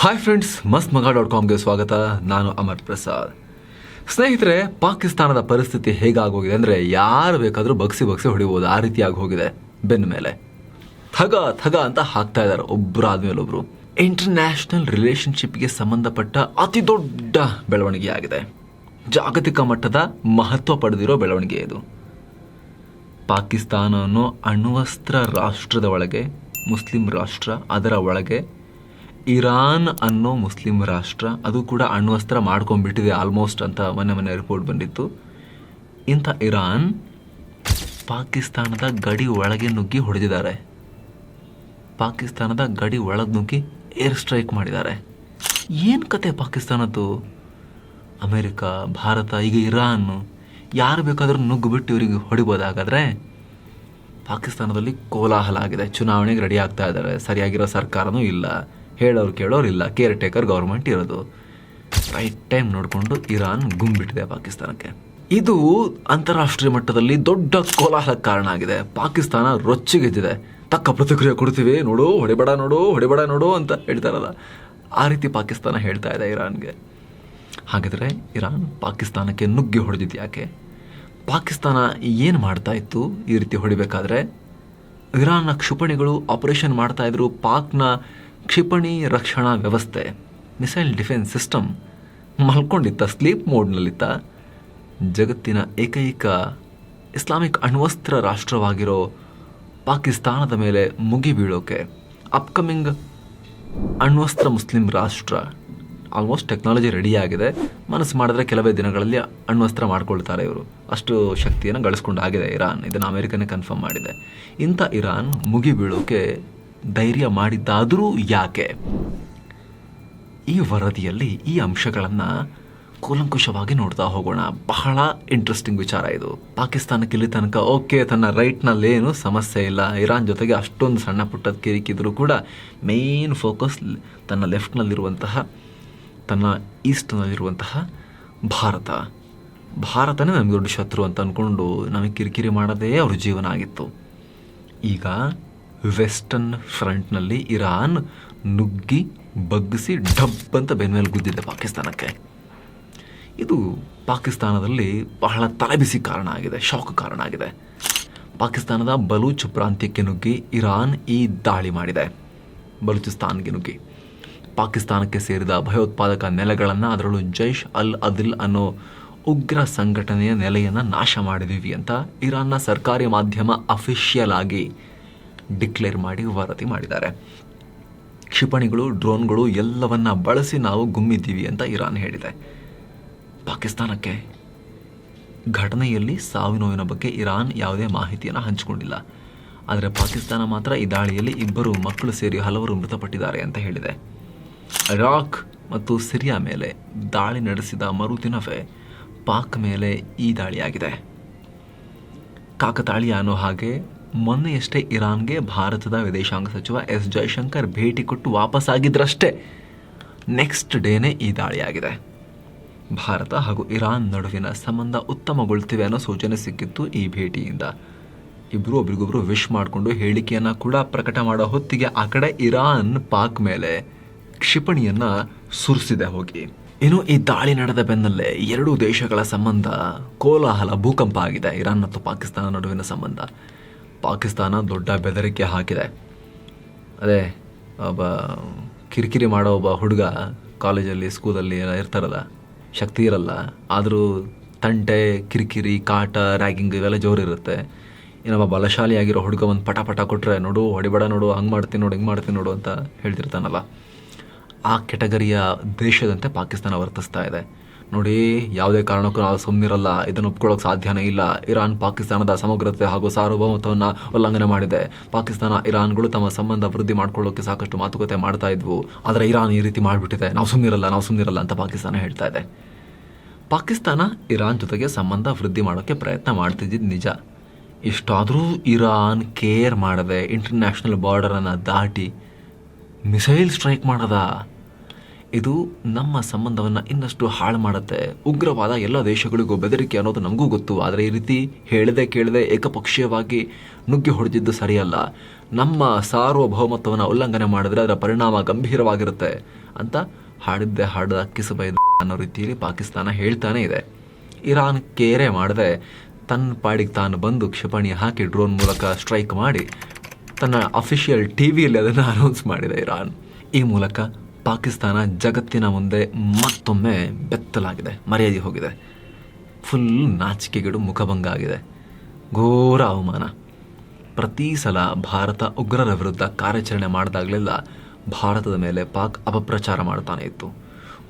Hi friends ಮಸ್ತ್ ಮಗ dot ಕಾಮ್ಗೆ ಸ್ವಾಗತ. ನಾನು ಅಮರ್ ಪ್ರಸಾದ್. ಸ್ನೇಹಿತರೆ, ಪಾಕಿಸ್ತಾನದ ಪರಿಸ್ಥಿತಿ ಹೇಗಾಗೋಗಿದೆ ಅಂದರೆ ಯಾರು ಬೇಕಾದರೂ ಬಗ್ಸಿ ಬಗ್ಸಿ ಹೊಡಿಬೋದು. ಆ ರೀತಿಯಾಗಿ ಹೋಗಿದೆ ಬೆನ್ನ ಮೇಲೆ. ಥಗ ಥಗ ಅಂತ ಹಾಕ್ತಾ ಇದ್ದಾರೆ ಒಬ್ಬರು ಆದ್ಮೇಲೆ ಒಬ್ರು. ಇಂಟರ್ನ್ಯಾಷನಲ್ ರಿಲೇಷನ್ಶಿಪ್ಗೆ ಸಂಬಂಧಪಟ್ಟ ಅತಿ ದೊಡ್ಡ ಬೆಳವಣಿಗೆ ಆಗಿದೆ. ಜಾಗತಿಕ ಮಟ್ಟದ ಮಹತ್ವ ಪಡೆದಿರೋ ಬೆಳವಣಿಗೆ ಇದು. ಪಾಕಿಸ್ತಾನ ಅನ್ನೋ ಅಣ್ವಸ್ತ್ರ ರಾಷ್ಟ್ರದ ಒಳಗೆ, ಮುಸ್ಲಿಂ ರಾಷ್ಟ್ರ ಅದರ ಒಳಗೆ ಇರಾನ್ ಅನ್ನೋ ಮುಸ್ಲಿಂ ರಾಷ್ಟ್ರ, ಅದು ಕೂಡ ಅಣ್ವಸ್ತ್ರ ಮಾಡ್ಕೊಂಡ್ಬಿಟ್ಟಿದೆ ಆಲ್ಮೋಸ್ಟ್ ಅಂತ ಮೊನ್ನೆ ಮೊನ್ನೆ ರಿಪೋರ್ಟ್ ಬಂದಿತ್ತು. ಇಂಥ ಇರಾನ್ ಪಾಕಿಸ್ತಾನದ ಗಡಿ ಒಳಗೆ ನುಗ್ಗಿ ಹೊಡೆದಿದ್ದಾರೆ. ಪಾಕಿಸ್ತಾನದ ಗಡಿ ಒಳಗೆ ನುಗ್ಗಿ ಏರ್ ಸ್ಟ್ರೈಕ್ ಮಾಡಿದ್ದಾರೆ. ಏನು ಕತೆ ಪಾಕಿಸ್ತಾನದ್ದು? ಅಮೇರಿಕ, ಭಾರತ, ಈಗ ಇರಾನ್, ಯಾರು ಬೇಕಾದರೂ ನುಗ್ಗಿಬಿಟ್ಟು ಇವರಿಗೆ ಹೊಡಿಬೋದಾಗಾದರೆ ಪಾಕಿಸ್ತಾನದಲ್ಲಿ ಕೋಲಾಹಲ ಆಗಿದೆ. ಚುನಾವಣೆಗೆ ರೆಡಿ ಆಗ್ತಾ ಇದ್ದಾರೆ. ಸರಿಯಾಗಿರೋ ಸರ್ಕಾರನೂ ಇಲ್ಲ. ಹೇಳೋರು ಕೇಳೋರು ಇಲ್ಲ. ಕೇರ್ ಟೇಕರ್ ಗೌರ್ಮೆಂಟ್ ಇರೋದು. ರೈಟ್ ಟೈಮ್ ನೋಡಿಕೊಂಡು ಇರಾನ್ ಗುಂಬಿಟ್ಟಿದೆ ಪಾಕಿಸ್ತಾನಕ್ಕೆ. ಇದು ಅಂತಾರಾಷ್ಟ್ರೀಯ ಮಟ್ಟದಲ್ಲಿ ದೊಡ್ಡ ಕೋಲಾಹಲ ಕಾರಣ ಆಗಿದೆ. ಪಾಕಿಸ್ತಾನ ರೊಚ್ಚಿಗೆದ್ದಿದೆ ತಕ್ಕ ಪ್ರತಿಕ್ರಿಯೆ ಕೊಡ್ತೀವಿ. ನೋಡು, ಹೊಡೆಬೇಡ ನೋಡು ಹೊಡೆಬೇಡ ನೋಡು ಅಂತ ಹೇಳ್ತಾರಲ್ಲ ಆ ರೀತಿ ಪಾಕಿಸ್ತಾನ ಹೇಳ್ತಾ ಇದೆ ಇರಾನ್ಗೆ. ಹಾಗಿದ್ರೆ ಇರಾನ್ ಪಾಕಿಸ್ತಾನಕ್ಕೆ ನುಗ್ಗಿ ಹೊಡೆದಿದ್ದು ಯಾಕೆ? ಪಾಕಿಸ್ತಾನ ಏನು ಮಾಡ್ತಾ ಇತ್ತು ಈ ರೀತಿ ಹೊಡಿಬೇಕಾದ್ರೆ? ಇರಾನ್ನ ಕ್ಷಿಪಣಿಗಳು ಆಪರೇಷನ್ ಮಾಡ್ತಾ ಇದ್ರು. ಪಾಕ್ನ ಕ್ಷಿಪಣಿ ರಕ್ಷಣಾ ವ್ಯವಸ್ಥೆ ಮಿಸೈಲ್ ಡಿಫೆನ್ಸ್ ಸಿಸ್ಟಮ್ ಮಲ್ಕೊಂಡಿತ್ತ ಸ್ಲೀಪ್ ಮೋಡ್ನಲ್ಲಿತ್ತ ಜಗತ್ತಿನ ಏಕೈಕ ಇಸ್ಲಾಮಿಕ್ ಅಣ್ವಸ್ತ್ರ ರಾಷ್ಟ್ರವಾಗಿರೋ ಪಾಕಿಸ್ತಾನದ ಮೇಲೆ ಮುಗಿ ಬೀಳೋಕೆ ಅಪ್ಕಮಿಂಗ್ ಅಣ್ವಸ್ತ್ರ ಮುಸ್ಲಿಂ ರಾಷ್ಟ್ರ ಆಲ್ಮೋಸ್ಟ್ ಟೆಕ್ನಾಲಜಿ ರೆಡಿಯಾಗಿದೆ ಮನಸ್ಸು ಮಾಡಿದ್ರೆ ಕೆಲವೇ ದಿನಗಳಲ್ಲಿ ಅಣ್ವಸ್ತ್ರ ಮಾಡ್ಕೊಳ್ತಾರೆ ಇವರು. ಅಷ್ಟು ಶಕ್ತಿಯನ್ನು ಗಳಿಸ್ಕೊಂಡಾಗಿದೆ ಇರಾನ್. ಇದನ್ನು ಅಮೆರಿಕನೇ ಕನ್ಫರ್ಮ್ ಮಾಡಿದೆ. ಇಂಥ ಇರಾನ್ ಮುಗಿ ಬೀಳೋಕೆ ಧೈರ್ಯ ಮಾಡಿದ್ದಾದರೂ ಯಾಕೆ? ಈ ವರದಿಯಲ್ಲಿ ಈ ಅಂಶಗಳನ್ನು ಕೂಲಂಕುಷವಾಗಿ ನೋಡ್ತಾ ಹೋಗೋಣ. ಬಹಳ ಇಂಟ್ರೆಸ್ಟಿಂಗ್ ವಿಚಾರ ಇದು. ಪಾಕಿಸ್ತಾನಕ್ಕೆ ಇಲ್ಲಿ ತನಕ ಓಕೆ ತನ್ನ ರೈಟ್ನಲ್ಲೇನು ಸಮಸ್ಯೆ ಇಲ್ಲ. ಇರಾನ್ ಜೊತೆಗೆ ಅಷ್ಟೊಂದು ಸಣ್ಣ ಪುಟ್ಟದ ಕಿರಿಕಿದ್ರು ಕೂಡ ಮೇನ್ ಫೋಕಸ್ ತನ್ನ ಲೆಫ್ಟ್ನಲ್ಲಿರುವಂತಹ ತನ್ನ ಈಸ್ಟ್ನಲ್ಲಿರುವಂತಹ ಭಾರತ. ಭಾರತನೇ ನಮಗೆ ದೊಡ್ಡ ಶತ್ರು ಅಂತ ಅಂದ್ಕೊಂಡು ನಮಗೆ ಕಿರಿಕಿರಿ ಮಾಡೋದೇ ಅವ್ರ ಜೀವನ ಆಗಿತ್ತು. ಈಗ ವೆಸ್ಟರ್ನ್ ಫ್ರಂಟ್ನಲ್ಲಿ ಇರಾನ್ ನುಗ್ಗಿ, ಬಗ್ಗಿಸಿ, ಡಬ್ ಅಂತ ಬೆನ್ಮೇಲೆ ಗುದ್ದಿದೆ ಪಾಕಿಸ್ತಾನಕ್ಕೆ. ಇದು ಪಾಕಿಸ್ತಾನದಲ್ಲಿ ಬಹಳ ತಲೆಬಿಸಿ ಕಾರಣ ಆಗಿದೆ, ಶಾಕ್ ಕಾರಣ ಆಗಿದೆ. ಪಾಕಿಸ್ತಾನದ ಬಲೂಚ್ ಪ್ರಾಂತ್ಯಕ್ಕೆ ನುಗ್ಗಿ ಇರಾನ್ ಈ ದಾಳಿ ಮಾಡಿದೆ, ಬಲೂಚಿಸ್ತಾನ್ಗೆ ನುಗ್ಗಿ. ಪಾಕಿಸ್ತಾನಕ್ಕೆ ಸೇರಿದ ಭಯೋತ್ಪಾದಕ ನೆಲೆಗಳನ್ನು ಅದರಲ್ಲೂ ಜೈಷ್ ಅಲ್ ಅದಿಲ್ ಅನ್ನೋ ಉಗ್ರ ಸಂಘಟನೆಯ ನೆಲೆಯನ್ನು ನಾಶ ಮಾಡಿದ್ದೀವಿ ಅಂತ ಇರಾನ್ನ ಸರ್ಕಾರಿ ಮಾಧ್ಯಮ ಅಫಿಷಿಯಲ್ ಆಗಿ ಡಿಕ್ಲೇರ್ ಮಾಡಿ ವರದಿ ಮಾಡಿದ್ದಾರೆ. ಕ್ಷಿಪಣಿಗಳು, ಡ್ರೋನ್ಗಳು ಎಲ್ಲವನ್ನ ಬಳಸಿ ನಾವು ಗುಮ್ಮಿದ್ದೀವಿ ಅಂತ ಇರಾನ್ ಹೇಳಿದೆ. ಪಾಕಿಸ್ತಾನಕ್ಕೆ ಘಟನೆಯಲ್ಲಿ ಸಾವಿನೋವಿನ ಬಗ್ಗೆ ಇರಾನ್ ಯಾವುದೇ ಮಾಹಿತಿಯನ್ನು ಹಂಚಿಕೊಂಡಿಲ್ಲ. ಆದರೆ ಪಾಕಿಸ್ತಾನ ಮಾತ್ರ ಈ ದಾಳಿಯಲ್ಲಿ ಇಬ್ಬರು ಮಕ್ಕಳು ಸೇರಿ ಹಲವರು ಮೃತಪಟ್ಟಿದ್ದಾರೆ ಅಂತ ಹೇಳಿದೆ. ಇರಾಕ್ ಮತ್ತು ಸಿರಿಯಾ ಮೇಲೆ ದಾಳಿ ನಡೆಸಿದ ಮರುದಿನವೇ ಪಾಕ್ ಮೇಲೆ ಈ ದಾಳಿಯಾಗಿದೆ. ಕಾಕತಾಳಿಯ ಅನ್ನೋ ಹಾಗೆ ಮೊನ್ನೆಯಷ್ಟೇ ಇರಾನ್ಗೆ ಭಾರತದ ವಿದೇಶಾಂಗ ಸಚಿವ ಎಸ್ ಜಯಶಂಕರ್ ಭೇಟಿ ಕೊಟ್ಟು ವಾಪಸ್ಸಾಗಿದ್ದರಷ್ಟೇ ನೆಕ್ಸ್ಟ್ ಡೇನೇ ಈ ದಾಳಿಯಾಗಿದೆ. ಭಾರತ ಹಾಗೂ ಇರಾನ್ ನಡುವಿನ ಸಂಬಂಧ ಉತ್ತಮಗೊಳ್ತಿವೆ ಅನ್ನೋ ಸೂಚನೆ ಸಿಕ್ಕಿತ್ತು ಈ ಭೇಟಿಯಿಂದ. ಇಬ್ಬರು ಒಬ್ರಿಗೊಬ್ರು ವಿಶ್ ಮಾಡಿಕೊಂಡು ಹೇಳಿಕೆಯನ್ನು ಕೂಡ ಪ್ರಕಟ ಮಾಡೋ ಹೊತ್ತಿಗೆ ಆ ಕಡೆ ಇರಾನ್ ಪಾಕ್ ಮೇಲೆ ಕ್ಷಿಪಣಿಯನ್ನ ಸುರಿಸಿದೆ ಹೋಗಿ. ಇನ್ನು ಈ ದಾಳಿ ನಡೆದ ಬೆನ್ನಲ್ಲೇ ಎರಡೂ ದೇಶಗಳ ಸಂಬಂಧ ಕೋಲಾಹಲ ಭೂಕಂಪ ಆಗಿದೆ. ಇರಾನ್ ಮತ್ತು ಪಾಕಿಸ್ತಾನ ನಡುವಿನ ಸಂಬಂಧ. ಪಾಕಿಸ್ತಾನ ದೊಡ್ಡ ಬೆದರಿಕೆ ಹಾಕಿದೆ. ಅದೇ, ಒಬ್ಬ ಕಿರಿಕಿರಿ ಮಾಡೋ ಒಬ್ಬ ಹುಡುಗ ಕಾಲೇಜಲ್ಲಿ, ಸ್ಕೂಲಲ್ಲಿ ಎಲ್ಲ ಇರ್ತಾರಲ್ಲ, ಶಕ್ತಿ ಇರಲ್ಲ. ಆದರೂ ತಂಟೆ, ಕಿರಿಕಿರಿ, ಕಾಟ, ರ್ಯಾಗಿಂಗ್ ಇವೆಲ್ಲ ಜೋರಿರುತ್ತೆ. ಇನ್ನೊಬ್ಬ ಬಲಶಾಲಿಯಾಗಿರೋ ಹುಡುಗ ಒಂದು ಪಟ ಪಟ ಕೊಟ್ಟರೆ ನೋಡು, ಹೊಡಿಬೇಡ ನೋಡು, ಹಂಗೆ ಮಾಡ್ತೀನಿ ನೋಡು, ಹಿಂಗೆ ಮಾಡ್ತೀನಿ ನೋಡು ಅಂತ ಹೇಳ್ತಿರ್ತಾನಲ್ಲ. ಆ ಕೆಟಗರಿಯ ದೇಶದಂತೆ ಪಾಕಿಸ್ತಾನ ವರ್ತಿಸ್ತಾ ಇದೆ. ನೋಡಿ, ಯಾವುದೇ ಕಾರಣಕ್ಕೂ ನಾವು ಸುಮ್ಮನಿರಲ್ಲ ಇದನ್ನು ಒಪ್ಕೊಳ್ಳೋಕೆ ಸಾಧ್ಯನೇ ಇಲ್ಲ. ಇರಾನ್ ಪಾಕಿಸ್ತಾನದ ಸಮಗ್ರತೆ ಹಾಗೂ ಸಾರ್ವಭೌಮತ್ವವನ್ನು ಉಲ್ಲಂಘನೆ ಮಾಡಿದೆ. ಪಾಕಿಸ್ತಾನ, ಇರಾನ್ಗಳು ತಮ್ಮ ಸಂಬಂಧ ವೃದ್ಧಿ ಮಾಡ್ಕೊಳ್ಳೋಕೆ ಸಾಕಷ್ಟು ಮಾತುಕತೆ ಮಾಡ್ತಾ ಇದ್ವು. ಆದರೆ ಇರಾನ್ ಈ ರೀತಿ ಮಾಡಿಬಿಟ್ಟಿದೆ. ನಾವು ಸುಮ್ಮನಿರಲ್ಲ ನಾವು ಸುಮ್ಮನಿರಲ್ಲ ಅಂತ ಪಾಕಿಸ್ತಾನ ಹೇಳ್ತಾ ಇದೆ. ಪಾಕಿಸ್ತಾನ, ಇರಾನ್ ಜೊತೆಗೆ ಸಂಬಂಧ ವೃದ್ಧಿ ಮಾಡೋಕ್ಕೆ ಪ್ರಯತ್ನ ಮಾಡ್ತಿದ್ದಿದ್ದು ನಿಜ. ಇಷ್ಟಾದರೂ ಇರಾನ್ ಕೇರ್ ಮಾಡದೆ, ಇಂಟರ್ನ್ಯಾಷನಲ್ ಬಾರ್ಡರನ್ನು ದಾಟಿ, ಮಿಸೈಲ್ ಸ್ಟ್ರೈಕ್ ಮಾಡದ. ಇದು ನಮ್ಮ ಸಂಬಂಧವನ್ನ ಇನ್ನಷ್ಟು ಹಾಳು ಮಾಡುತ್ತೆ. ಉಗ್ರವಾದ ಎಲ್ಲ ದೇಶಗಳಿಗೂ ಬೆದರಿಕೆ ಅನ್ನೋದು ನಮಗೂ ಗೊತ್ತು. ಆದರೆ ಈ ರೀತಿ ಹೇಳದೆ ಕೇಳದೆ ಏಕಪಕ್ಷೀಯವಾಗಿ ನುಗ್ಗಿ ಹೊಡೆದಿದ್ದು ಸರಿಯಲ್ಲ. ನಮ್ಮ ಸಾರ್ವಭೌಮತ್ವವನ್ನು ಉಲ್ಲಂಘನೆ ಮಾಡಿದ್ರೆ ಅದರ ಪರಿಣಾಮ ಗಂಭೀರವಾಗಿರುತ್ತೆ ಅಂತ ಹಾಡಿದ್ದೆ ಹಾಡದ ಕಿಸಬೈದು ಅನ್ನೋ ರೀತಿಯಲ್ಲಿ ಪಾಕಿಸ್ತಾನ ಹೇಳ್ತಾನೆ ಇದೆ. ಇರಾನ್ ಕೇರೆ ಮಾಡದೆ. ತನ್ನ ಪಾಡಿಗೆ ತಾನು ಬಂದು ಕ್ಷಿಪಣಿ ಹಾಕಿ ಡ್ರೋನ್ ಮೂಲಕ ಸ್ಟ್ರೈಕ್ ಮಾಡಿ ತನ್ನ ಅಫಿಷಿಯಲ್ ಟಿವಿಯಲ್ಲಿ ಅದನ್ನು ಅನೌನ್ಸ್ ಮಾಡಿದೆ ಇರಾನ್. ಈ ಮೂಲಕ ಪಾಕಿಸ್ತಾನ ಜಗತ್ತಿನ ಮುಂದೆ ಮತ್ತೊಮ್ಮೆ ಬೆತ್ತಲಾಗಿದೆ, ಮರ್ಯಾದೆ ಹೋಗಿದೆ. ಫುಲ್ ನಾಚಿಕೆಗಿಡು ಮುಖಭಂಗ ಆಗಿದೆ. ಘೋರ ಅವಮಾನ. ಪ್ರತಿ ಸಲ ಭಾರತ ಉಗ್ರರ ವಿರುದ್ಧ ಕಾರ್ಯಾಚರಣೆ ಮಾಡಿದಾಗಲೆಲ್ಲ ಭಾರತದ ಮೇಲೆ ಪಾಕ್ ಅಪಪ್ರಚಾರ ಮಾಡ್ತಾನೆ ಇತ್ತು.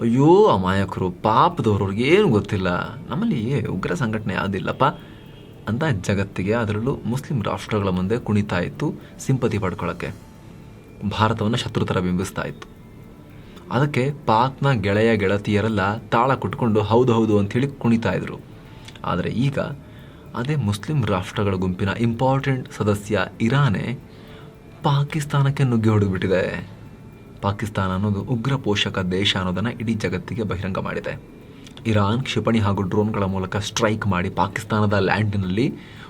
ಅಯ್ಯೋ, ಅಮಾಯಕರು ಪಾಪದವರು ಏನು ಗೊತ್ತಿಲ್ಲ. ನಮ್ಮಲ್ಲಿ ಉಗ್ರ ಸಂಘಟನೆ ಯಾವುದಿಲ್ಲಪ್ಪ ಅಂತ ಜಗತ್ತಿಗೆ ಅದರಲ್ಲೂ ಮುಸ್ಲಿಂ ರಾಷ್ಟ್ರಗಳ ಮುಂದೆ ಕುಣಿತಾ ಇತ್ತು, ಸಿಂಪತಿ ಪಡ್ಕೊಳ್ಳೋಕ್ಕೆ ಭಾರತವನ್ನು ಶತ್ರು ಥರ ಬಿಂಬಿಸ್ತಾ ಇತ್ತು. ಅದಕ್ಕೆ ಪಾಕ್ನ ಗೆಳೆಯ ಗೆಳತಿಯರೆಲ್ಲ ತಾಳ ಕುಟ್ಕೊಂಡು ಹೌದು ಹೌದು ಅಂಥೇಳಿ ಕುಣಿತಾ ಇದ್ರು. ಆದರೆ ಈಗ ಅದೇ ಮುಸ್ಲಿಂ ರಾಷ್ಟ್ರಗಳ ಗುಂಪಿನ ಇಂಪಾರ್ಟೆಂಟ್ ಸದಸ್ಯ ಇರಾನೇ ಪಾಕಿಸ್ತಾನಕ್ಕೆ ನುಗ್ಗಿ ಹೊಡೆದ್ಬಿಟ್ಟಿದೆ. ಪಾಕಿಸ್ತಾನ ಅನ್ನೋದು ಉಗ್ರ ಪೋಷಕ ದೇಶ ಅನ್ನೋದನ್ನು ಇಡೀ ಜಗತ್ತಿಗೆ ಬಹಿರಂಗ ಮಾಡಿದೆ. ಇರಾನ್ ಕ್ಷಿಪಣಿ ಹಾಗೂ ಡ್ರೋನ್ಗಳ ಮೂಲಕ ಸ್ಟ್ರೈಕ್ ಮಾಡಿ ಪಾಕಿಸ್ತಾನದ ಲ್ಯಾಂಡ್ನಲ್ಲಿ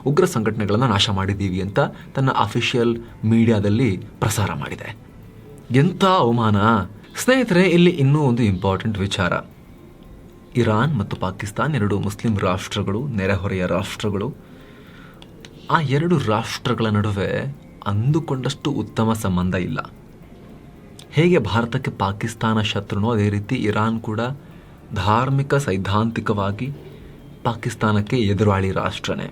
ಉಗ್ರ ಸಂಘಟನೆಗಳನ್ನು ನಾಶ ಮಾಡಿದ್ದೀವಿ ಅಂತ ತನ್ನ ಅಫಿಷಿಯಲ್ ಮೀಡಿಯಾದಲ್ಲಿ ಪ್ರಸಾರ ಮಾಡಿದೆ. ಎಂಥ ಅವಮಾನ! ಸ್ನೇಹಿತರೆ, ಇಲ್ಲಿ ಇನ್ನೂ ಒಂದು ಇಂಪಾರ್ಟೆಂಟ್ ವಿಚಾರ. ಇರಾನ್ ಮತ್ತು ಪಾಕಿಸ್ತಾನ್ ಎರಡು ಮುಸ್ಲಿಂ ರಾಷ್ಟ್ರಗಳು, ನೆರೆಹೊರೆಯ ರಾಷ್ಟ್ರಗಳು. ಆ ಎರಡು ರಾಷ್ಟ್ರಗಳ ನಡುವೆ ಅಂದುಕೊಂಡಷ್ಟು ಉತ್ತಮ ಸಂಬಂಧ ಇಲ್ಲ. ಹೇಗೆ ಭಾರತಕ್ಕೆ ಪಾಕಿಸ್ತಾನ ಶತ್ರುನೋ, ಅದೇ ರೀತಿ ಇರಾನ್ ಕೂಡ ಧಾರ್ಮಿಕ, ಸೈದ್ಧಾಂತಿಕವಾಗಿ ಪಾಕಿಸ್ತಾನಕ್ಕೆ ಎದುರಾಳಿ ರಾಷ್ಟ್ರನೇ.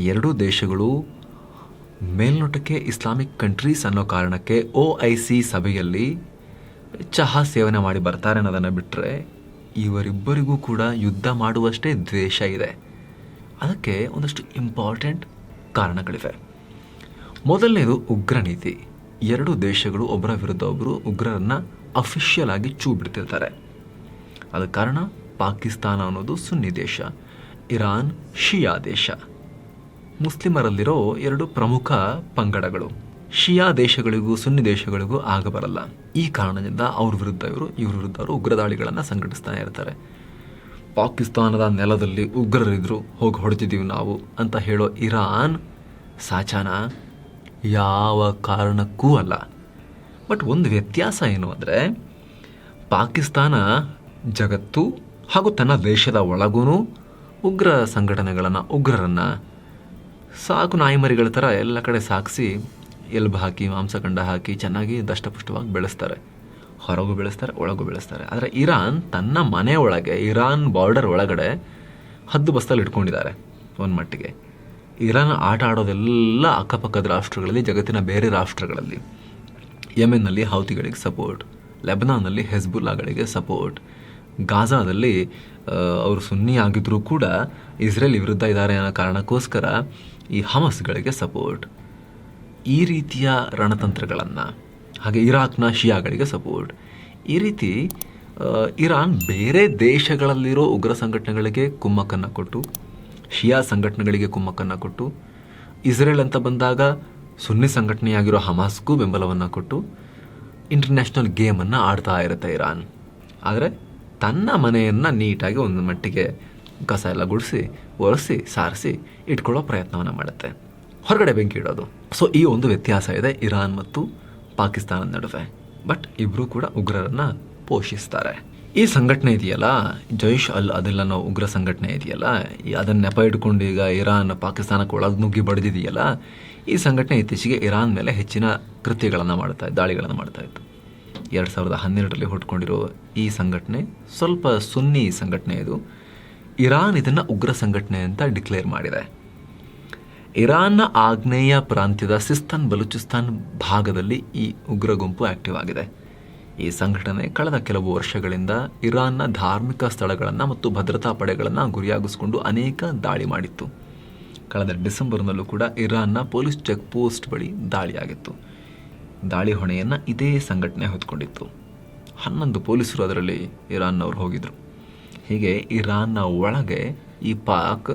ಎರಡೂ ದೇಶಗಳು ಮೇಲ್ನೋಟಕ್ಕೆ ಇಸ್ಲಾಮಿಕ್ ಕಂಟ್ರೀಸ್ ಅನ್ನೋ ಕಾರಣಕ್ಕೆ ಒ ಐ ಸಿ ಸಭೆಯಲ್ಲಿ ಚಹಾ ಸೇವನೆ ಮಾಡಿ ಬರ್ತಾರೆ ಅನ್ನೋದನ್ನು ಬಿಟ್ಟರೆ ಇವರಿಬ್ಬರಿಗೂ ಕೂಡ ಯುದ್ಧ ಮಾಡುವಷ್ಟೇ ದ್ವೇಷ ಇದೆ. ಅದಕ್ಕೆ ಒಂದಷ್ಟು ಇಂಪಾರ್ಟೆಂಟ್ ಕಾರಣಗಳಿವೆ. ಮೊದಲನೇದು ಉಗ್ರ ನೀತಿ. ಎರಡು ದೇಶಗಳು ಒಬ್ಬರ ವಿರುದ್ಧ ಒಬ್ಬರು ಉಗ್ರರನ್ನು ಅಫಿಷಿಯಲ್ ಆಗಿ ಚೂ ಬಿಡ್ತಿರ್ತಾರೆ. ಅದ ಕಾರಣ ಪಾಕಿಸ್ತಾನ ಅನ್ನೋದು ಸುನ್ನಿ ದೇಶ, ಇರಾನ್ ಶಿಯಾ ದೇಶ. ಮುಸ್ಲಿಮರಲ್ಲಿರೋ ಎರಡು ಪ್ರಮುಖ ಪಂಗಡಗಳು. ಶಿಯಾ ದೇಶಗಳಿಗೂ, ಸುನ್ನಿ ದೇಶಗಳಿಗೂ ಆಗ ಬರಲ್ಲ. ಈ ಕಾರಣದಿಂದ ಅವ್ರ ವಿರುದ್ಧ ಇವರು ಇವ್ರ ವಿರುದ್ಧ ಅವರು ಉಗ್ರದಾಳಿಗಳನ್ನು ಸಂಘಟಿಸ್ತಾ ಇರ್ತಾರೆ. ಪಾಕಿಸ್ತಾನದ ನೆಲದಲ್ಲಿ ಉಗ್ರರಿದ್ದರು ಹೋಗಿ ಹೊಡೆದಿದ್ದೀವಿ ನಾವು ಅಂತ ಹೇಳೋ ಇರಾನ್, ಸಾಚಾನ ಯಾವ ಕಾರಣಕ್ಕೂ ಅಲ್ಲ. ಬಟ್ ಒಂದು ವ್ಯತ್ಯಾಸ ಏನು ಅಂದರೆ, ಪಾಕಿಸ್ತಾನ ಜಗತ್ತು ಹಾಗೂ ತನ್ನ ದೇಶದ ಒಳಗೂ ಉಗ್ರ ಸಂಘಟನೆಗಳನ್ನು, ಉಗ್ರರನ್ನು ಸಾಕು ನಾಯಿಮರಿಗಳ ಥರ ಎಲ್ಲ ಕಡೆ ಸಾಕಿಸಿ ಎಲ್ಬು ಹಾಕಿ ಮಾಂಸಖಂಡ ಹಾಕಿ ಚೆನ್ನಾಗಿ ದಷ್ಟಪುಷ್ಟವಾಗಿ ಬೆಳೆಸ್ತಾರೆ. ಹೊರಗೂ ಬೆಳೆಸ್ತಾರೆ, ಒಳಗೂ ಬೆಳೆಸ್ತಾರೆ. ಆದರೆ ಇರಾನ್ ತನ್ನ ಮನೆ ಒಳಗೆ, ಇರಾನ್ ಬಾರ್ಡರ್ ಒಳಗಡೆ ಹದ್ದು ಬಸ್ತಲ್ಲಿ ಇಟ್ಕೊಂಡಿದ್ದಾರೆ ಒಂದು ಮಟ್ಟಿಗೆ. ಇರಾನ್ ಆಟ ಆಡೋದೆಲ್ಲ ಅಕ್ಕಪಕ್ಕದ ರಾಷ್ಟ್ರಗಳಲ್ಲಿ, ಜಗತ್ತಿನ ಬೇರೆ ರಾಷ್ಟ್ರಗಳಲ್ಲಿ. ಯಮೆನ್ನಲ್ಲಿ ಹೌತಿಗಳಿಗೆ ಸಪೋರ್ಟ್ ಲೆಬನಾನಲ್ಲಿ ಹೆಜ್ಬುಲ್ಲಾಗಳಿಗೆ ಸಪೋರ್ಟ್ ಗಾಜಾದಲ್ಲಿ ಅವರು ಸುನ್ನಿ ಆಗಿದ್ರೂ ಕೂಡ ಇಸ್ರೇಲ್ ವಿರುದ್ಧ ಇದ್ದಾರೆ ಅನ್ನೋ ಕಾರಣಕ್ಕೋಸ್ಕರ ಈ ಹಮಸ್ಗಳಿಗೆ ಸಪೋರ್ಟ್ ಈ ರೀತಿಯ ರಣತಂತ್ರಗಳನ್ನು, ಹಾಗೆ ಇರಾಕ್ನ ಶಿಯಾಗಳಿಗೆ ಸಪೋರ್ಟ್ ಈ ರೀತಿ ಇರಾನ್ ಬೇರೆ ದೇಶಗಳಲ್ಲಿರೋ ಉಗ್ರ ಸಂಘಟನೆಗಳಿಗೆ ಕುಮ್ಮಕ್ಕನ್ನು ಕೊಟ್ಟು, ಶಿಯಾ ಸಂಘಟನೆಗಳಿಗೆ ಕುಮ್ಮಕ್ಕನ್ನು ಕೊಟ್ಟು, ಇಸ್ರೇಲ್ ಅಂತ ಬಂದಾಗ ಸುನ್ನಿ ಸಂಘಟನೆಯಾಗಿರೋ ಹಮಾಸ್ಗೂ ಬೆಂಬಲವನ್ನು ಕೊಟ್ಟು ಇಂಟರ್ನ್ಯಾಷನಲ್ ಗೇಮನ್ನು ಆಡ್ತಾ ಇರುತ್ತೆ ಇರಾನ್. ಆದರೆ ತನ್ನ ಮನೆಯನ್ನು ನೀಟಾಗಿ ಒಂದು ಮಟ್ಟಿಗೆ ಕಸ ಎಲ್ಲ ಗುಡಿಸಿ, ಒರೆಸಿ, ಸಾರಿಸಿ ಇಟ್ಕೊಳ್ಳೋ ಪ್ರಯತ್ನವನ್ನು ಮಾಡುತ್ತೆ. ಹೊರಗಡೆ ಬೆಂಕಿ ಇಡೋದು. ಸೊ ಈ ಒಂದು ವ್ಯತ್ಯಾಸ ಇದೆ ಇರಾನ್ ಮತ್ತು ಪಾಕಿಸ್ತಾನದ ನಡುವೆ. ಬಟ್ ಇಬ್ಬರೂ ಕೂಡ ಉಗ್ರರನ್ನ ಪೋಷಿಸ್ತಾರೆ. ಈ ಸಂಘಟನೆ ಇದೆಯಲ್ಲ? ಜೈಷ್ ಅಲ್ ಅದೆಲ್ಲ ನಾವು ಉಗ್ರ ಸಂಘಟನೆ ಇದೆಯಲ್ಲ? ಅದನ್ನ ನೆಪ ಇಟ್ಕೊಂಡು ಈಗ ಇರಾನ್ ಪಾಕಿಸ್ತಾನಕ್ಕೆ ಒಳಗೆ ನುಗ್ಗಿ ಬಡಿದಿದೆಯಲ್ಲ? ಈ ಸಂಘಟನೆ ಇತ್ತೀಚೆಗೆ ಇರಾನ್ ಮೇಲೆ ಹೆಚ್ಚಿನ ಕೃತ್ಯಗಳನ್ನು ಮಾಡ್ತಾ, ದಾಳಿಗಳನ್ನು ಮಾಡ್ತಾ ಇತ್ತು. ಎರಡು ಸಾವಿರದ ಹನ್ನೆರಡರಲ್ಲಿ ಹುಟ್ಕೊಂಡಿರೋ ಈ ಸಂಘಟನೆ ಸ್ವಲ್ಪ ಸುನ್ನಿ ಸಂಘಟನೆ ಇದು. ಇರಾನ್ ಇದನ್ನು ಉಗ್ರ ಸಂಘಟನೆ ಅಂತ ಡಿಕ್ಲೇರ್ ಮಾಡಿದೆ. ಇರಾನ್ನ ಆಗ್ನೇಯ ಪ್ರಾಂತ್ಯದ ಸಿಸ್ತಾನ್ ಬಲೂಚಿಸ್ತಾನ್ ಭಾಗದಲ್ಲಿ ಈ ಉಗ್ರ ಗುಂಪು ಆಕ್ಟಿವ್ ಆಗಿದೆ. ಈ ಸಂಘಟನೆ ಕಳೆದ ಕೆಲವು ವರ್ಷಗಳಿಂದ ಇರಾನ್ನ ಧಾರ್ಮಿಕ ಸ್ಥಳಗಳನ್ನು ಮತ್ತು ಭದ್ರತಾ ಪಡೆಗಳನ್ನು ಗುರಿಯಾಗಿಸಿಕೊಂಡು ಅನೇಕ ದಾಳಿ ಮಾಡಿತ್ತು. ಕಳೆದ ಡಿಸೆಂಬರ್ನಲ್ಲೂ ಕೂಡ ಇರಾನ್ನ ಪೊಲೀಸ್ ಚೆಕ್ ಪೋಸ್ಟ್ ಬಳಿ ದಾಳಿಯಾಗಿತ್ತು. ದಾಳಿ ಹೊಣೆಯನ್ನು ಇದೇ ಸಂಘಟನೆ ಹೊತ್ಕೊಂಡಿತ್ತು. ಹನ್ನೊಂದು ಪೊಲೀಸರು ಅದರಲ್ಲಿ ಇರಾನ್ನವರು ಹೋಗಿದ್ದರು ಹೀಗೆ ಇರಾನ್ನ ಒಳಗೆ ಈ ಪಾಕ್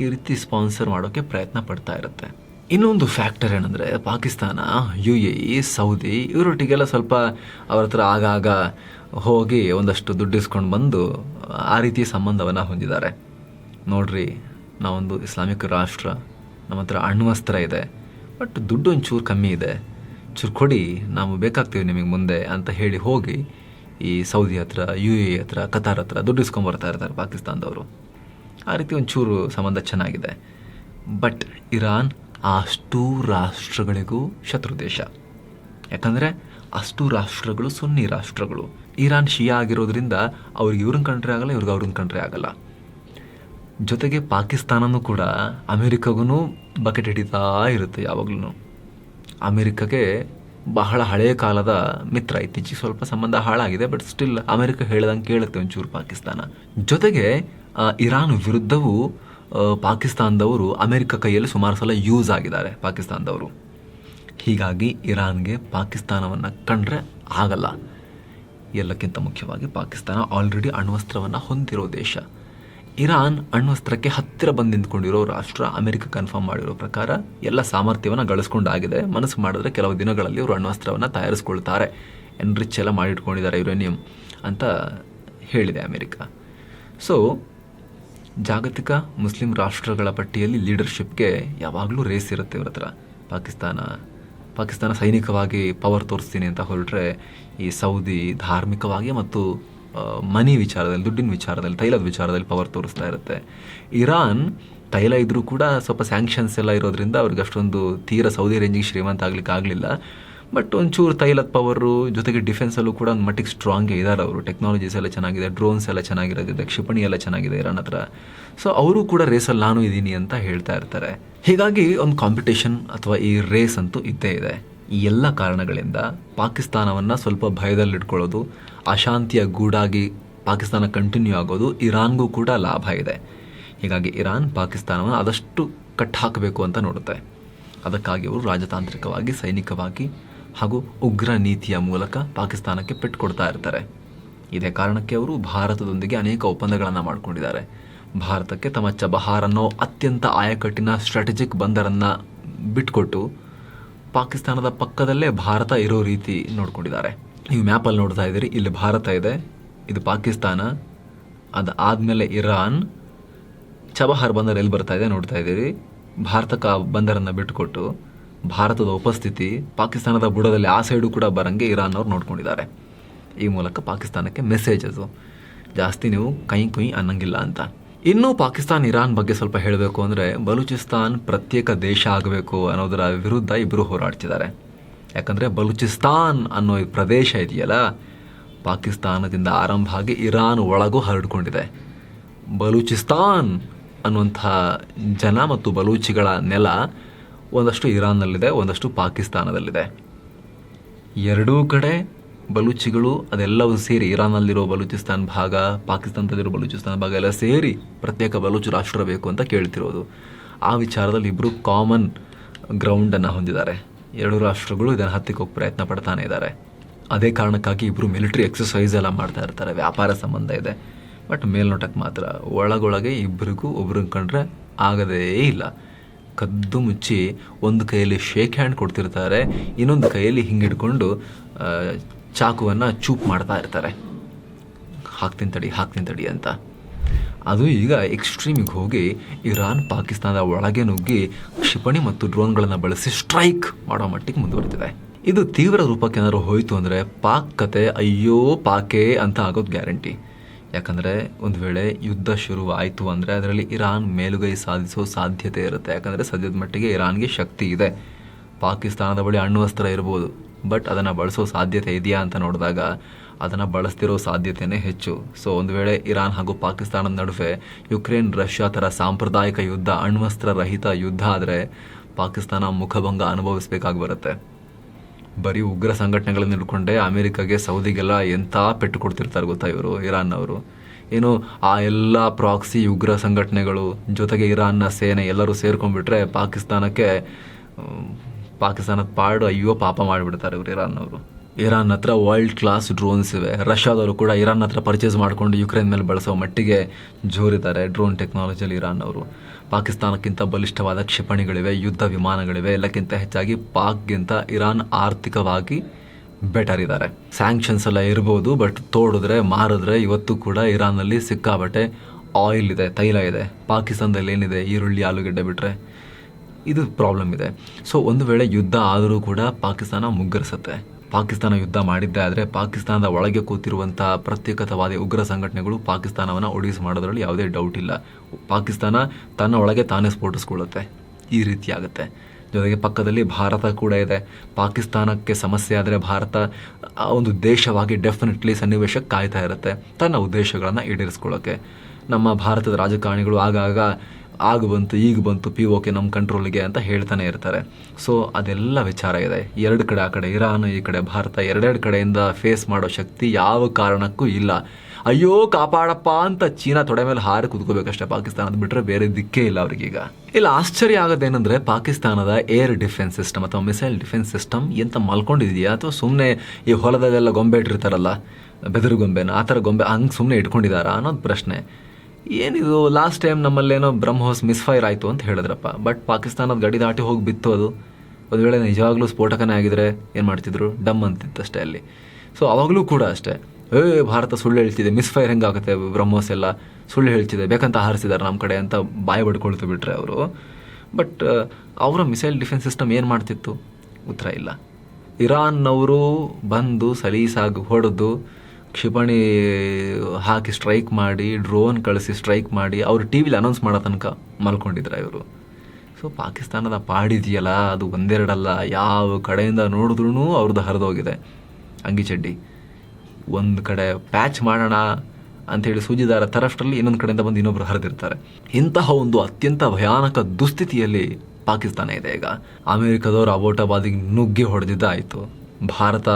ಈ ರೀತಿ ಸ್ಪಾನ್ಸರ್ ಮಾಡೋಕ್ಕೆ ಪ್ರಯತ್ನ ಪಡ್ತಾ ಇರುತ್ತೆ. ಇನ್ನೊಂದು ಫ್ಯಾಕ್ಟರ್ ಏನಂದರೆ, Pakistan U A E Saudi ಇವರೊಟ್ಟಿಗೆಲ್ಲ ಸ್ವಲ್ಪ ಅವ್ರ ಹತ್ರ ಆಗಾಗ ಹೋಗಿ ಒಂದಷ್ಟು ದುಡ್ಡು ಇಸ್ಕೊಂಡು ಬಂದು ಆ ರೀತಿಯ ಸಂಬಂಧವನ್ನು ಹೊಂದಿದ್ದಾರೆ. ನೋಡ್ರಿ, ನಾವೊಂದು ಇಸ್ಲಾಮಿಕ್ ರಾಷ್ಟ್ರ, ನಮ್ಮ ಹತ್ರ ಅಣ್ವಸ್ತ್ರ ಇದೆ, ಬಟ್ ದುಡ್ಡು ಒಂಚೂರು ಕಮ್ಮಿ ಇದೆ. ಚೂರು ಕೊಡಿ, ನಾವು ಬೇಕಾಗ್ತೀವಿ ನಿಮಗೆ ಮುಂದೆ ಅಂತ ಹೇಳಿ ಹೋಗಿ ಈ ಸೌದಿ ಹತ್ರ ಯು ಎ ಹತ್ರ ಕತಾರ್ ಹತ್ರ ದುಡ್ಡು ಇಸ್ಕೊಂಬರ್ತಾ ಇರ್ತಾರೆ ಪಾಕಿಸ್ತಾನದವರು. ಆ ರೀತಿ ಒಂಚೂರು ಸಂಬಂಧ ಚೆನ್ನಾಗಿದೆ. ಬಟ್ ಇರಾನ್ ಅಷ್ಟೂ ರಾಷ್ಟ್ರಗಳಿಗೂ ಶತ್ರು ದೇಶ. ಯಾಕಂದರೆ ಅಷ್ಟು ರಾಷ್ಟ್ರಗಳು ಸುನ್ನಿ ರಾಷ್ಟ್ರಗಳು. ಇರಾನ್ ಶಿಯಾ ಆಗಿರೋದ್ರಿಂದ ಅವ್ರಿಗೆ ಇವ್ರನ್ನ ಕಂಡ್ರೆ ಆಗಲ್ಲ, ಇವ್ರಿಗೆ ಅವ್ರನ್ನ ಕಂಡ್ರೆ ಆಗಲ್ಲ. ಜೊತೆಗೆ ಪಾಕಿಸ್ತಾನನೂ ಕೂಡ ಅಮೇರಿಕಾಗೂ ಬಕೆಟ್ ಹಿಡಿತಾ ಇರುತ್ತೆ ಯಾವಾಗ್ಲೂ ಅಮೇರಿಕಾಗೆ ಬಹಳ ಹಳೆಯ ಕಾಲದ ಮಿತ್ರ, ಇತ್ತೀಚೆಗೆ ಸ್ವಲ್ಪ ಸಂಬಂಧ ಹಾಳಾಗಿದೆ, ಬಟ್ ಸ್ಟಿಲ್ ಅಮೆರಿಕ ಹೇಳ್ದಂಗೆ ಕೇಳುತ್ತೆ ಒಂಚೂರು ಪಾಕಿಸ್ತಾನ. ಜೊತೆಗೆ ಇರಾನ್ ವಿರುದ್ಧವೂ ಪಾಕಿಸ್ತಾನದವರು ಅಮೆರಿಕ ಕೈಯಲ್ಲಿ ಸುಮಾರು ಸಲ ಯೂಸ್ ಆಗಿದ್ದಾರೆ, ಪಾಕಿಸ್ತಾನದವರು. ಹೀಗಾಗಿ ಇರಾನ್ಗೆ ಪಾಕಿಸ್ತಾನವನ್ನು ಕಂಡ್ರೆ ಆಗಲ್ಲ. ಎಲ್ಲಕ್ಕಿಂತ ಮುಖ್ಯವಾಗಿ ಪಾಕಿಸ್ತಾನ ಆಲ್ರೆಡಿ ಅಣ್ವಸ್ತ್ರವನ್ನು ಹೊಂದಿರೋ ದೇಶ. ಇರಾನ್ ಅಣ್ವಸ್ತ್ರಕ್ಕೆ ಹತ್ತಿರ ಬಂದು ರಾಷ್ಟ್ರ ಅಮೆರಿಕ ಕನ್ಫರ್ಮ್ ಮಾಡಿರೋ ಪ್ರಕಾರ ಎಲ್ಲ ಸಾಮರ್ಥ್ಯವನ್ನು ಗಳಿಸ್ಕೊಂಡಾಗಿದೆ. ಮನಸ್ಸು ಮಾಡಿದ್ರೆ ಕೆಲವು ದಿನಗಳಲ್ಲಿ ಇವರು ಅಣ್ವಸ್ತ್ರವನ್ನು ತಯಾರಿಸ್ಕೊಳ್ತಾರೆ. ಎನ್ರಿಚ್ ಎಲ್ಲ ಮಾಡಿಟ್ಕೊಂಡಿದ್ದಾರೆ ಯುರೇನಿಯಂ ಅಂತ ಹೇಳಿದೆ ಅಮೆರಿಕ. ಸೊ ಜಾಗತಿಕ ಮುಸ್ಲಿಂ ರಾಷ್ಟ್ರಗಳ ಪಟ್ಟಿಯಲ್ಲಿ ಲೀಡರ್ಶಿಪ್ಗೆ ಯಾವಾಗಲೂ ರೇಸ್ ಇರುತ್ತೆ ಇವ್ರ ಹತ್ರ ಪಾಕಿಸ್ತಾನ ಪಾಕಿಸ್ತಾನ ಸೈನಿಕವಾಗಿ ಪವರ್ ತೋರಿಸ್ತೀನಿ ಅಂತ ಹೊರಟ್ರೆ ಈ ಸೌದಿ ಧಾರ್ಮಿಕವಾಗಿ ಮತ್ತು ಮನಿ ವಿಚಾರದಲ್ಲಿ, ದುಡ್ಡಿನ ವಿಚಾರದಲ್ಲಿ, ತೈಲದ ವಿಚಾರದಲ್ಲಿ ಪವರ್ ತೋರಿಸ್ತಾ ಇರುತ್ತೆ. ಇರಾನ್ ತೈಲ ಇದ್ದರೂ ಕೂಡ ಸ್ವಲ್ಪ ಸ್ಯಾಂಕ್ಷನ್ಸ್ ಎಲ್ಲ ಇರೋದ್ರಿಂದ ಅವ್ರಿಗೆ ಅಷ್ಟೊಂದು ತೀರ ಸೌದಿ ರೇಂಜಿಗೆ ಶ್ರೀಮಂತ ಆಗಲಿಕ್ಕೆ ಆಗಲಿಲ್ಲ ಬಟ್ ಒಂಚೂರು ತೈಲದ ಪವರು ಜೊತೆಗೆ ಡಿಫೆನ್ಸಲ್ಲೂ ಕೂಡ ಒಂದು ಮಟ್ಟಿಗೆ ಸ್ಟ್ರಾಂಗೇ ಇದ್ದಾರೆ ಅವರು. ಟೆಕ್ನಾಲಜೀಸ್ ಎಲ್ಲ ಚೆನ್ನಾಗಿದೆ ಡ್ರೋನ್ಸ್ ಎಲ್ಲ ಚೆನ್ನಾಗಿರೋದಿದೆ ಕ್ಷಿಪಣಿ ಎಲ್ಲ ಚೆನ್ನಾಗಿದೆ ಇರಾನ್ ಹತ್ರ. ಸೊ ಅವರು ಕೂಡ ರೇಸಲ್ಲಿ ನಾನು ಇದ್ದೀನಿ ಅಂತ ಹೇಳ್ತಾ ಇರ್ತಾರೆ. ಹೀಗಾಗಿ ಒಂದು ಕಾಂಪಿಟೇಷನ್ ಅಥವಾ ಈ ರೇಸ್ ಅಂತೂ ಇದ್ದೇ ಇದೆ. ಈ ಎಲ್ಲ ಕಾರಣಗಳಿಂದ ಪಾಕಿಸ್ತಾನವನ್ನು ಸ್ವಲ್ಪ ಭಯದಲ್ಲಿಟ್ಕೊಳ್ಳೋದು, ಅಶಾಂತಿಯ ಗೂಡಾಗಿ ಪಾಕಿಸ್ತಾನ ಕಂಟಿನ್ಯೂ ಆಗೋದು ಇರಾನ್ಗೂ ಕೂಡ ಲಾಭ ಇದೆ. ಹೀಗಾಗಿ ಇರಾನ್ ಪಾಕಿಸ್ತಾನವನ್ನು ಆದಷ್ಟು ಕಟ್ಟಾಕಬೇಕು ಅಂತ ನೋಡುತ್ತೆ. ಅದಕ್ಕಾಗಿ ಅವರು ರಾಜತಾಂತ್ರಿಕವಾಗಿ, ಸೈನಿಕವಾಗಿ ಹಾಗೂ ಉಗ್ರ ನೀತಿಯ ಮೂಲಕ ಪಾಕಿಸ್ತಾನಕ್ಕೆ ಪೆಟ್ಟು ಕೊಡ್ತಾ ಇರ್ತಾರೆ. ಇದೇ ಕಾರಣಕ್ಕೆ ಅವರು ಭಾರತದೊಂದಿಗೆ ಅನೇಕ ಒಪ್ಪಂದಗಳನ್ನು ಮಾಡಿಕೊಂಡಿದ್ದಾರೆ. ಭಾರತಕ್ಕೆ ತಮ್ಮ ಚಬಹಾರ್ ಅನ್ನೋ ಅತ್ಯಂತ ಆಯಕಟ್ಟಿನ ಸ್ಟ್ರಾಟಜಿಕ್ ಬಂದರನ್ನು ಬಿಟ್ಕೊಟ್ಟು ಪಾಕಿಸ್ತಾನದ ಪಕ್ಕದಲ್ಲೇ ಭಾರತ ಇರೋ ರೀತಿ ನೋಡ್ಕೊಂಡಿದ್ದಾರೆ. ನೀವು ಮ್ಯಾಪಲ್ಲಿ ನೋಡ್ತಾ ಇದ್ದೀರಿ, ಇಲ್ಲಿ ಭಾರತ ಇದೆ, ಇದು ಪಾಕಿಸ್ತಾನ, ಅದು ಆದಮೇಲೆ ಇರಾನ್, ಚಬಹಾರ್ ಬಂದರ್ ಎಲ್ಲಿ ಬರ್ತಾ ಇದೆ ನೋಡ್ತಾ ಇದ್ದೀರಿ. ಭಾರತಕ್ಕೆ ಆ ಬಂದರನ್ನು ಬಿಟ್ಟುಕೊಟ್ಟು ಭಾರತದ ಉಪಸ್ಥಿತಿ, ಪಾಕಿಸ್ತಾನದ ಬುಡದಲ್ಲಿ ಆ ಸೈಡು ಕೂಡ ಬರಂಗೆ ಇರಾನ್ ಅವ್ರು ನೋಡ್ಕೊಂಡಿದ್ದಾರೆ. ಈ ಮೂಲಕ ಪಾಕಿಸ್ತಾನಕ್ಕೆ ಮೆಸೇಜಸ್ಸು ಜಾಸ್ತಿ ನೀವು ಕೈ ಕುಯ್ ಅನ್ನಂಗಿಲ್ಲ ಅಂತ. ಇನ್ನು ಪಾಕಿಸ್ತಾನ್, ಇರಾನ್ ಬಗ್ಗೆ ಸ್ವಲ್ಪ ಹೇಳಬೇಕು ಅಂದರೆ ಬಲೂಚಿಸ್ತಾನ್ ಪ್ರತ್ಯೇಕ ದೇಶ ಆಗಬೇಕು ಅನ್ನೋದರ ವಿರುದ್ಧ ಇಬ್ಬರು ಹೋರಾಡ್ತಿದ್ದಾರೆ. ಯಾಕಂದರೆ ಬಲೂಚಿಸ್ತಾನ್ ಅನ್ನೋ ಪ್ರದೇಶ ಇದೆಯಲ್ಲ, ಪಾಕಿಸ್ತಾನದಿಂದ ಆರಂಭ ಆಗಿ ಇರಾನ್ ಒಳಗೂ ಹರಡ್ಕೊಂಡಿದೆ. ಬಲೂಚಿಸ್ತಾನ್ ಅನ್ನುವಂಥ ಜನ ಮತ್ತು ಬಲೂಚಿಗಳ ನೆಲ ಒಂದಷ್ಟು ಇರಾನ್ನಲ್ಲಿದೆ, ಒಂದಷ್ಟು ಪಾಕಿಸ್ತಾನದಲ್ಲಿದೆ. ಎರಡೂ ಕಡೆ ಬಲೂಚಿಗಳು, ಅದೆಲ್ಲವೂ ಸೇರಿ ಇರಾನ್ನಲ್ಲಿರೋ ಬಲೂಚಿಸ್ತಾನ್ ಭಾಗ, ಪಾಕಿಸ್ತಾನದಲ್ಲಿರೋ ಬಲೂಚಿಸ್ತಾನ್ ಭಾಗ ಎಲ್ಲ ಸೇರಿ ಪ್ರತ್ಯೇಕ ಬಲೂಚ್ ರಾಷ್ಟ್ರ ಬೇಕು ಅಂತ ಕೇಳ್ತಿರೋದು. ಆ ವಿಚಾರದಲ್ಲಿ ಇಬ್ಬರು ಕಾಮನ್ ಗ್ರೌಂಡನ್ನು ಹೊಂದಿದ್ದಾರೆ. ಎರಡು ರಾಷ್ಟ್ರಗಳು ಇದನ್ನು ಹತ್ತಿಕ್ಕೆ ಹೋಗಿ ಪ್ರಯತ್ನ ಪಡ್ತಾನೆ ಇದ್ದಾರೆ. ಅದೇ ಕಾರಣಕ್ಕಾಗಿ ಇಬ್ಬರು ಮಿಲಿಟರಿ ಎಕ್ಸಸೈಸ್ ಎಲ್ಲ ಮಾಡ್ತಾ ಇರ್ತಾರೆ, ವ್ಯಾಪಾರ ಸಂಬಂಧ ಇದೆ. ಬಟ್ ಮೇಲ್ನೋಟಕ್ಕೆ ಮಾತ್ರ ಒಳಗೊಳಗೆ ಇಬ್ಬರಿಗೂ ಒಬ್ರನ್ನ ಕಂಡ್ರೆ ಆಗದೇ ಇಲ್ಲ. ಕದ್ದು ಮುಚ್ಚಿ ಒಂದು ಕೈಯಲ್ಲಿ ಶೇಕ್ ಹ್ಯಾಂಡ್ ಕೊಡ್ತಿರ್ತಾರೆ, ಇನ್ನೊಂದು ಕೈಯಲ್ಲಿ ಹಿಂಗಿಡ್ಕೊಂಡು ಚಾಕುವನ್ನು ಚೂಪ್ ಮಾಡ್ತಾ ಇರ್ತಾರೆ. ಹಾಕ್ತೀನಿ ತಡಿ ಹಾಕ್ತೀನಿ ತಡಿ ಅಂತ. ಅದು ಈಗ ಎಕ್ಸ್ಟ್ರೀಮಿಗೆ ಹೋಗಿ ಇರಾನ್, ಪಾಕಿಸ್ತಾನದ ಒಳಗೆ ನುಗ್ಗಿ ಕ್ಷಿಪಣಿ ಮತ್ತು ಡ್ರೋನ್ಗಳನ್ನು ಬಳಸಿ ಸ್ಟ್ರೈಕ್ ಮಾಡೋ ಮಟ್ಟಿಗೆ ಮುಂದುವರೆದಿದೆ. ಇದು ತೀವ್ರ ರೂಪಕ್ಕೆ ಏನಾದರೂ ಹೋಯಿತು ಅಂದರೆ ಪಾಕ್ ಕತೆ ಅಯ್ಯೋ ಪಾಕೆ ಅಂತ ಆಗೋದು ಗ್ಯಾರಂಟಿ. ಯಾಕಂದರೆ ಒಂದು ವೇಳೆ ಯುದ್ಧ ಶುರುವಾಯಿತು ಅಂದರೆ ಅದರಲ್ಲಿ ಇರಾನ್ ಮೇಲುಗೈ ಸಾಧಿಸೋ ಸಾಧ್ಯತೆ ಇರುತ್ತೆ. ಯಾಕಂದರೆ ಸದ್ಯದ ಮಟ್ಟಿಗೆ ಇರಾನ್ಗೆ ಶಕ್ತಿ ಇದೆ. ಪಾಕಿಸ್ತಾನದ ಬಳಿ ಅಣ್ವಸ್ತ್ರ ಇರ್ಬೋದು. ಬಟ್ ಅದನ್ನು ಬಳಸೋ ಸಾಧ್ಯತೆ ಇದೆಯಾ ಅಂತ ನೋಡಿದಾಗ ಅದನ್ನು ಬಳಸ್ತಿರೋ ಸಾಧ್ಯತೆಯೇ ಹೆಚ್ಚು. ಸೊ ಒಂದು ವೇಳೆ ಇರಾನ್ ಹಾಗೂ ಪಾಕಿಸ್ತಾನದ ನಡುವೆ ಯುಕ್ರೇನ್, ರಷ್ಯಾ ಥರ ಸಾಂಪ್ರದಾಯಿಕ ಯುದ್ಧ ಅಣ್ವಸ್ತ್ರ ರಹಿತ ಯುದ್ಧ ಆದರೆ ಪಾಕಿಸ್ತಾನ ಮುಖಭಂಗ ಅನುಭವಿಸಬೇಕಾಗಿ ಬರುತ್ತೆ. ಬರೀ ಉಗ್ರ ಸಂಘಟನೆಗಳನ್ನ ಹಿಡ್ಕೊಂಡೆ ಅಮೆರಿಕಾಗೆ ಸೌದಿಗೆಲ್ಲ ಎಂಥ ಪೆಟ್ಟು ಕೊಡ್ತಿರ್ತಾರೆ ಗೊತ್ತಾ ಇವರು ಇರಾನ್ ಅವರು ಏನು ಆ ಎಲ್ಲ ಪ್ರಾಕ್ಸಿ ಉಗ್ರ ಸಂಘಟನೆಗಳು ಜೊತೆಗೆ ಇರಾನ್ನ ಸೇನೆ ಎಲ್ಲರೂ ಸೇರ್ಕೊಂಡ್ಬಿಟ್ರೆ ಪಾಕಿಸ್ತಾನಕ್ಕೆ ಪಾಕಿಸ್ತಾನದ ಪಾಡು ಅಯ್ಯೋ ಪಾಪ ಮಾಡಿಬಿಡ್ತಾರೆ ಇವರು ಇರಾನ್ನವರು. ಇರಾನ್ ಹತ್ರ ವರ್ಲ್ಡ್ ಕ್ಲಾಸ್ ಡ್ರೋನ್ಸ್ ಇವೆ. ರಷ್ಯಾದವರು ಕೂಡ ಇರಾನ್ ಹತ್ರ ಪರ್ಚೇಸ್ ಮಾಡಿಕೊಂಡು ಯುಕ್ರೇನ್ ಮೇಲೆ ಬಳಸೋ ಮಟ್ಟಿಗೆ ಜೋರಿದ್ದಾರೆ ಡ್ರೋನ್ ಟೆಕ್ನಾಲಜಿಯಲ್ಲಿ ಇರಾನ್ ಅವರು ಪಾಕಿಸ್ತಾನಕ್ಕಿಂತ ಬಲಿಷ್ಠವಾದ ಕ್ಷಿಪಣಿಗಳಿವೆ, ಯುದ್ಧ ವಿಮಾನಗಳಿವೆ. ಎಲ್ಲಕ್ಕಿಂತ ಹೆಚ್ಚಾಗಿ ಪಾಕ್ಗಿಂತ ಇರಾನ್ ಆರ್ಥಿಕವಾಗಿ ಬೆಟರ್ ಇದ್ದಾರೆ ಸ್ಯಾಂಕ್ಷನ್ಸ್ ಎಲ್ಲ ಇರ್ಬೋದು ಬಟ್ ತೋಡಿದ್ರೆ, ಮಾರಿದ್ರೆ ಇವತ್ತು ಕೂಡ ಇರಾನಲ್ಲಿ ಸಿಕ್ಕಾಬಟ್ಟೆ ಆಯಿಲ್ ಇದೆ, ತೈಲ ಇದೆ. ಪಾಕಿಸ್ತಾನದಲ್ಲಿ ಏನಿದೆ? ಈರುಳ್ಳಿ, ಆಲೂಗಡ್ಡೆ ಬಿಟ್ಟರೆ ಇದು ಪ್ರಾಬ್ಲಮ್ ಇದೆ. ಸೊ ಒಂದು ವೇಳೆ ಯುದ್ಧ ಆದರೂ ಕೂಡ ಪಾಕಿಸ್ತಾನ ಮುಗ್ಗರಿಸುತ್ತೆ. ಪಾಕಿಸ್ತಾನ ಯುದ್ಧ ಮಾಡಿದ್ದೇ ಆದರೆ ಪಾಕಿಸ್ತಾನದ ಒಳಗೆ ಕೂತಿರುವಂತಹ ಪ್ರತ್ಯೇಕತಾವಾದಿ ಉಗ್ರ ಸಂಘಟನೆಗಳು ಪಾಕಿಸ್ತಾನವನ್ನು ಒಡಿಸ್ ಮಾಡೋದ್ರಲ್ಲಿ ಯಾವುದೇ ಡೌಟ್ ಇಲ್ಲ. ಪಾಕಿಸ್ತಾನ ತನ್ನ ಒಳಗೆ ತಾನೇ ಸ್ಫೋಟಿಸ್ಕೊಳ್ಳುತ್ತೆ ಈ ರೀತಿ ಆಗುತ್ತೆ. ಜೊತೆಗೆ ಪಕ್ಕದಲ್ಲಿ ಭಾರತ ಕೂಡ ಇದೆ. ಪಾಕಿಸ್ತಾನಕ್ಕೆ ಸಮಸ್ಯೆ ಆದರೆ ಭಾರತ ಒಂದು ದೇಶವಾಗಿ ಡೆಫಿನೆಟ್ಲಿ ಸನ್ನಿವೇಶಕ್ಕೆ ಕಾಯ್ತಾ ಇರುತ್ತೆ. ತನ್ನ ಉದ್ದೇಶಗಳನ್ನು ಈಡೇರಿಸ್ಕೊಳ್ಳೋಕ್ಕೆ ನಮ್ಮ ಭಾರತದ ರಾಜಕಾರಣಿಗಳು ಆಗಾಗ ಆಗ ಬಂತು, ಈಗ ಬಂತು ಪಿ ಓಕೆ ನಮ್ಮ ಕಂಟ್ರೋಲಿಗೆ ಅಂತ ಹೇಳ್ತಾನೆ ಇರ್ತಾರೆ. ಸೊ ಅದೆಲ್ಲ ವಿಚಾರ ಇದೆ. ಎರಡು ಕಡೆ ಆ ಕಡೆ ಇರಾನ್ ಈ ಕಡೆ ಭಾರತ, ಎರಡೆರಡು ಕಡೆಯಿಂದ ಫೇಸ್ ಮಾಡೋ ಶಕ್ತಿ ಯಾವ ಕಾರಣಕ್ಕೂ ಇಲ್ಲ. ಅಯ್ಯೋ, ಕಾಪಾಡಪ್ಪ ಅಂತ ಚೀನಾ ತೊಡೆ ಮೇಲೆ ಹಾರಿ ಕುತ್ಕೋಬೇಕಷ್ಟೇ ಪಾಕಿಸ್ತಾನದ ಬಿಟ್ಟರೆ ಬೇರೆ ದಿಕ್ಕೇ ಇಲ್ಲ ಅವ್ರಿಗೀಗ. ಇಲ್ಲ, ಆಶ್ಚರ್ಯ ಆಗೋದೇನೆಂದ್ರೆ ಪಾಕಿಸ್ತಾನದ ಏರ್ ಡಿಫೆನ್ಸ್ ಸಿಸ್ಟಮ್ ಅಥವಾ ಮಿಸೈಲ್ ಡಿಫೆನ್ಸ್ ಸಿಸ್ಟಮ್ ಎಂತ ಮಲ್ಕೊಂಡಿದೆಯಾ? ಅಥವಾ ಸುಮ್ಮನೆ ಈ ಹೊಲದಲ್ಲೆಲ್ಲ ಗೊಂಬೆ ಇಟ್ಟಿರ್ತಾರಲ್ಲ ಬೆದರು ಗೊಂಬೆನ ಆ ಥರ ಗೊಂಬೆ ಹಂಗೆ ಸುಮ್ಮನೆ ಇಟ್ಕೊಂಡಿದ್ದಾರಾ ಅನ್ನೋದು ಪ್ರಶ್ನೆ. ಏನಿದು ಲಾಸ್ಟ್ ಟೈಮ್ ನಮ್ಮಲ್ಲೇನೋ ಬ್ರಹ್ಮೋಸ್ ಮಿಸ್ಫೈರ್ ಆಯಿತು ಅಂತ ಹೇಳಿದ್ರಪ್ಪ. ಬಟ್ ಪಾಕಿಸ್ತಾನದ ಗಡಿ ದಾಟಿ ಹೋಗಿ ಬಿತ್ತು ಅದು. ಒಂದು ವೇಳೆ ನಿಜವಾಗ್ಲೂ ಸ್ಫೋಟಕನೇ ಆಗಿದ್ರೆ ಏನು ಮಾಡ್ತಿದ್ರು? ಡಮ್ ಅಂತಿತ್ತಷ್ಟೇ ಅಲ್ಲಿ. ಸೊ ಅವಾಗಲೂ ಕೂಡ ಅಷ್ಟೇ. ಏ, ಭಾರತ ಸುಳ್ಳು ಹೇಳ್ತಿದೆ ಮಿಸ್ಫೈರ್ ಹೆಂಗಾಗುತ್ತೆ ಬ್ರಹ್ಮೋಸ್ ಎಲ್ಲ? ಸುಳ್ಳು ಹೇಳ್ತಿದೆ, ಬೇಕಂತ ಹಾರಿಸಿದ್ದಾರೆ ನಮ್ಮ ಕಡೆ ಅಂತ ಬಾಯಿ ಬಡ್ಕೊಳ್ತು ಬಿಟ್ರೆ ಅವರು. ಬಟ್ ಅವರ ಮಿಸೈಲ್ ಡಿಫೆನ್ಸ್ ಸಿಸ್ಟಮ್ ಏನು ಮಾಡ್ತಿತ್ತು? ಉತ್ತರ ಇಲ್ಲ. ಇರಾನ್ನವರು ಬಂದು ಸಲೀಸಾಗಿ ಹೊಡೆದು ಕ್ಷಿಪಣಿ ಹಾಕಿ ಸ್ಟ್ರೈಕ್ ಮಾಡಿ ಡ್ರೋನ್ ಕಳಿಸಿ ಸ್ಟ್ರೈಕ್ ಮಾಡಿ ಅವರು ಟಿ ವಿಲಿ ಅನೌನ್ಸ್ ಮಾಡೋ ತನಕ ಮಲ್ಕೊಂಡಿದ್ರು ಇವರು. ಸೊ ಪಾಕಿಸ್ತಾನದ ಪಾಡಿದೆಯಲ್ಲ, ಅದು ಒಂದೆರಡಲ್ಲ, ಯಾವ ಕಡೆಯಿಂದ ನೋಡಿದ್ರೂ ಅವ್ರದ್ದು ಹರಿದೋಗಿದೆ. ಅಂಗಿ ಚಡ್ಡಿ. ಒಂದು ಕಡೆ ಪ್ಯಾಚ್ ಮಾಡೋಣ ಅಂಥೇಳಿ ಸೂಜಿದಾರ ತರಷ್ಟರಲ್ಲಿ ಇನ್ನೊಂದು ಕಡೆಯಿಂದ ಬಂದು ಇನ್ನೊಬ್ರು ಹರಿದಿರ್ತಾರೆ. ಇಂತಹ ಒಂದು ಅತ್ಯಂತ ಭಯಾನಕ ದುಸ್ಥಿತಿಯಲ್ಲಿ ಪಾಕಿಸ್ತಾನ ಇದೆ ಈಗ. ಅಮೆರಿಕದವರು ಅಬೋಟಾಬಾದಿಗೆ ನುಗ್ಗಿ ಹೊಡೆದಿದ್ದಾಯಿತು. ಭಾರತ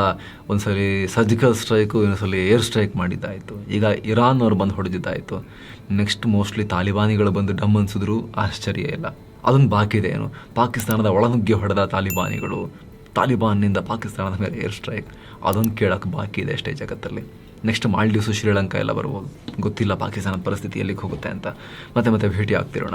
ಒಂದ್ಸಲಿ ಸರ್ಜಿಕಲ್ ಸ್ಟ್ರೈಕು, ಇನ್ನೊಂದ್ಸಲಿ ಏರ್ ಸ್ಟ್ರೈಕ್ ಮಾಡಿದ್ದಾಯಿತು. ಈಗ ಇರಾನ್ ಅವ್ರು ಬಂದು ಹೊಡೆದಿದ್ದಾಯಿತು. ನೆಕ್ಸ್ಟ್ ಮೋಸ್ಟ್ಲಿ ತಾಲಿಬಾನಿಗಳು ಬಂದು ಡಮ್ ಅನ್ಸಿದ್ರು, ಆಶ್ಚರ್ಯ ಇಲ್ಲ. ಅದೊಂದು ಬಾಕಿ ಇದೆ ಏನು ಪಾಕಿಸ್ತಾನದ ಒಳನುಗ್ಗಿ ಹೊಡೆದ ತಾಲಿಬಾನಿಗಳು, ತಾಲಿಬಾನ್ನಿಂದ ಪಾಕಿಸ್ತಾನದ ಮೇಲೆ ಏರ್ ಸ್ಟ್ರೈಕ್. ಅದೊಂದು ಕೇಳೋಕ್ಕೆ ಬಾಕಿ ಇದೆ ಅಷ್ಟೇ ಜಗತ್ತಲ್ಲಿ. ನೆಕ್ಸ್ಟ್ ಮಾಲ್ಡೀವ್ಸು, ಶ್ರೀಲಂಕಾ ಎಲ್ಲ ಬರ್ಬೋದು. ಗೊತ್ತಿಲ್ಲ ಪಾಕಿಸ್ತಾನದ ಪರಿಸ್ಥಿತಿ ಎಲ್ಲಿಗೆ ಹೋಗುತ್ತೆ ಅಂತ. ಮತ್ತೆ ಮತ್ತೆ ಭೇಟಿ ಆಗ್ತಿರೋಣ